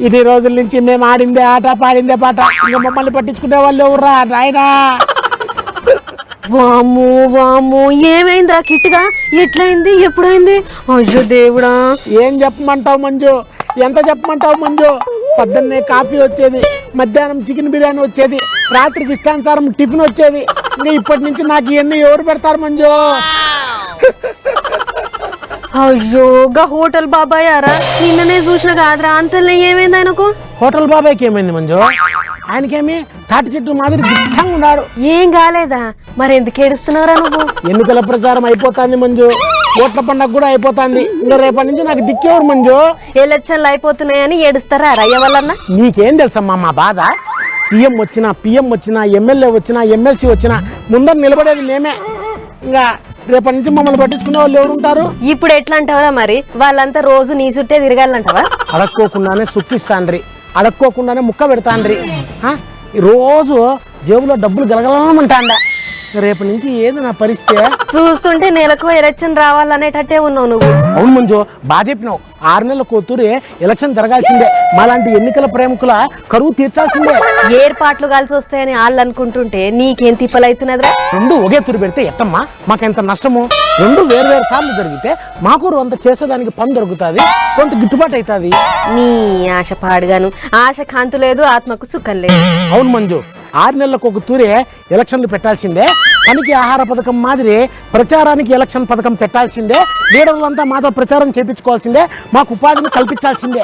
ఇన్ని రోజుల నుంచి మేము ఆడిందే ఆట పాడిందే పాట. ఇంకా మమ్మల్ని పట్టించుకునే వాళ్ళు ఎవరురా? నాయనా! వాము వాము ఏమైందిరా కిట్గా ఎట్లయింది? ఎప్పుడైంది? అయ్యో దేవుడా! ఏం చెప్పమంటావు మంజు? ఎంత చెప్పమంటావు మంజు? పొద్దున్నే కాఫీ వచ్చేది మధ్యాహ్నం చికెన్ బిర్యానీ వచ్చేది రాత్రికి ఇష్టానుసారం టిఫిన్ వచ్చేది. ఇంకా ఇప్పటి నుంచి నాకు ఇవన్నీ ఎవరు పెడతారు మంజు? అయ్యో గా హోటల్ బాబాయ్ అరా నిన్ననే చూసిన కాదురా అంతలే ఏమైంది ఆయనకు? హోటల్ బాబాయ్కి ఏమైంది మంజు? ఆయనకేమి? తాటి చెట్టు మాదిరి దిట్టంగా ఉన్నాడు. ఏం కాలేదా? మరి ఎందుకు ఏడుస్తున్నావురా నువ్వు? ఎన్నికల ప్రచారం అయిపోతాంది మంజు. ఓట్ల పండగ కూడా అయిపోతాంది. ఇంకా రేపటి నుంచి నాకు దిక్కేవారు మంజు. ఎలక్షన్లు అయిపోతున్నాయని ఏడుస్తారా రయ్య వల్లన్నా నీకేం తెలుసమ్మా మా బాధ? సీఎం వచ్చినా పిఎం వచ్చినా ఎమ్మెల్యే వచ్చినా ఎమ్మెల్సీ వచ్చినా ముందర నిలబడేది మేమే. ఇంకా రేపటి నుంచి మమ్మల్ని పట్టించుకునే వాళ్ళు ఎవరు ఉంటారు? ఇప్పుడు ఎట్లా అంటావరా మరి? వాళ్ళంతా రోజు నీ చుట్టే తిరగాలంటావా? అడక్కోకుండానే సుక్కిస్తాండ్రి అడక్కోకుండానే ముక్క పెడతాండ్రి. రోజు జేబులో డబ్బులు గలగలమంటాండ. రేపటి నుంచి ఏది నా పరిస్థితి చూస్తుంటే నెలకు ఎలక్షన్ రావాలనేటట్టే ఉన్నావు నువ్వు. అవును మంజు బాగా చెప్పినావు. ఆరు నెలల కూతురు ఎలక్షన్ జరగాల్సిందే. మాలాంటి ఎన్నికల ప్రేమికుల కరువు తీర్చాల్సిందే. ఏర్పాట్లు కలిసి వస్తాయని వాళ్ళు అనుకుంటుంటే నీకేం తిప్పలవుతున్నదిరా రెండు ఒకే తూరు పెడితే ఎట్టమ్మా? మాకెంత నష్టము? రెండు వేరు వేరు సార్లు జరిగితే మాకు అంత చేసేదానికి పని దొరుకుతుంది. కొంత గిట్టుబాటు అవుతుంది. నీ ఆశ పాడుగాను. ఆశ కాంతు లేదు ఆత్మకు సుఖం లేదు. అవును మంజు. ఆరు నెలలకు ఒక తూరే ఎలక్షన్లు పెట్టాల్సిందే. పనికి ఆహార పథకం మాదిరి ప్రచారానికి ఎలక్షన్ పథకం పెట్టాల్సిందే. లీడర్లంతా మాతో ప్రచారం చేపించుకోవాల్సిందే. మాకు ఉపాధిని కల్పించాల్సిందే.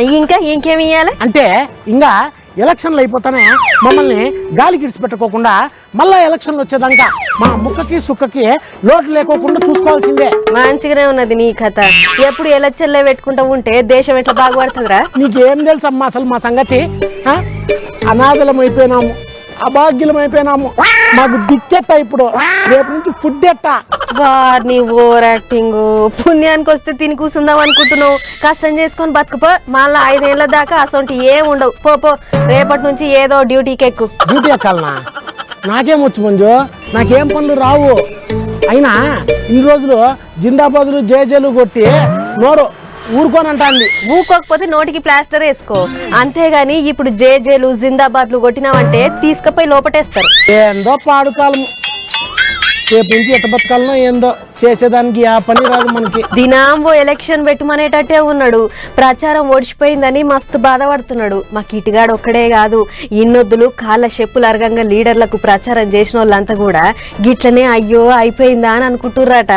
ఇంకా ఇంకేమి అంటే ఇంకా ఎలక్షన్లు అయిపోతానే మమ్మల్ని గాలికి ఇడిచిపెట్టుకోకుండా మళ్ళా ఎలక్షన్లు వచ్చేదాకా మా ముక్కకి సుక్కకి లోటు లేకోకుండా చూసుకోవాల్సిందే. మంచిగానే ఉన్నది నీ కథ. ఎప్పుడు ఎలక్షన్లే పెట్టుకుంటూ ఉంటే దేశం ఎట్లా బాగుపడుతుందిరా? నీకేం తెలుసమ్మా అసలు మా సంగతి? ఆ? అనాథలం అయిపోయినాము. అభాగ్యులం అయిపోయినాము మాకు దిక్కెట్ట ఇప్పుడు. రేపు నుంచి ఫుడ్ ఎట్టా వారిని ఓవర్ యాక్టింగ్ పుణ్యానికి వస్తే తిని కూర్చుందాం అనుకుంటున్నావు. కష్టం చేసుకొని బతుకుపో. మళ్ళీ ఐదేళ్ళ దాకా అసొంటి ఏం ఉండవు. పో పో. రేపటి నుంచి ఏదో డ్యూటీకి ఎక్కు. డ్యూటీ ఎక్కాలనా? నాకేం వచ్చు మంజు? నాకేం పనులు రావు. అయినా ఇన్ని రోజులు జిందాబాదులు జేజేలు కొట్టి నోరు ఊరుకోనంటాంది. ఊకోకపోతే నోటికి ప్లాస్టర్ వేసుకో. అంతేగాని ఇప్పుడు జేజేలు జిందాబాద్లు కొట్టినావంటే తీసుకుపోయి లోపటేస్తారు. ఏందో పాడుకాలం. రేపు నుంచి ఎట్ట బతకాలనో ఏందో చేసేదానికి ఆ పని రాదు మనకి. దినాంబో ఎలక్షన్ పెట్టుమనేటట్టే ఉన్నాడు. ప్రచారం ఓడిచిపోయిందని మస్తు బాధపడుతున్నాడు. మా కిటిగాడు ఒక్కడే కాదు. ఇన్నొద్దులు కాళ్ళ చెప్పులు అరగంగా లీడర్లకు ప్రచారం చేసిన వాళ్ళంతా కూడా గిట్లనే అయ్యో అయిపోయిందా అని అనుకుంటుర్రట.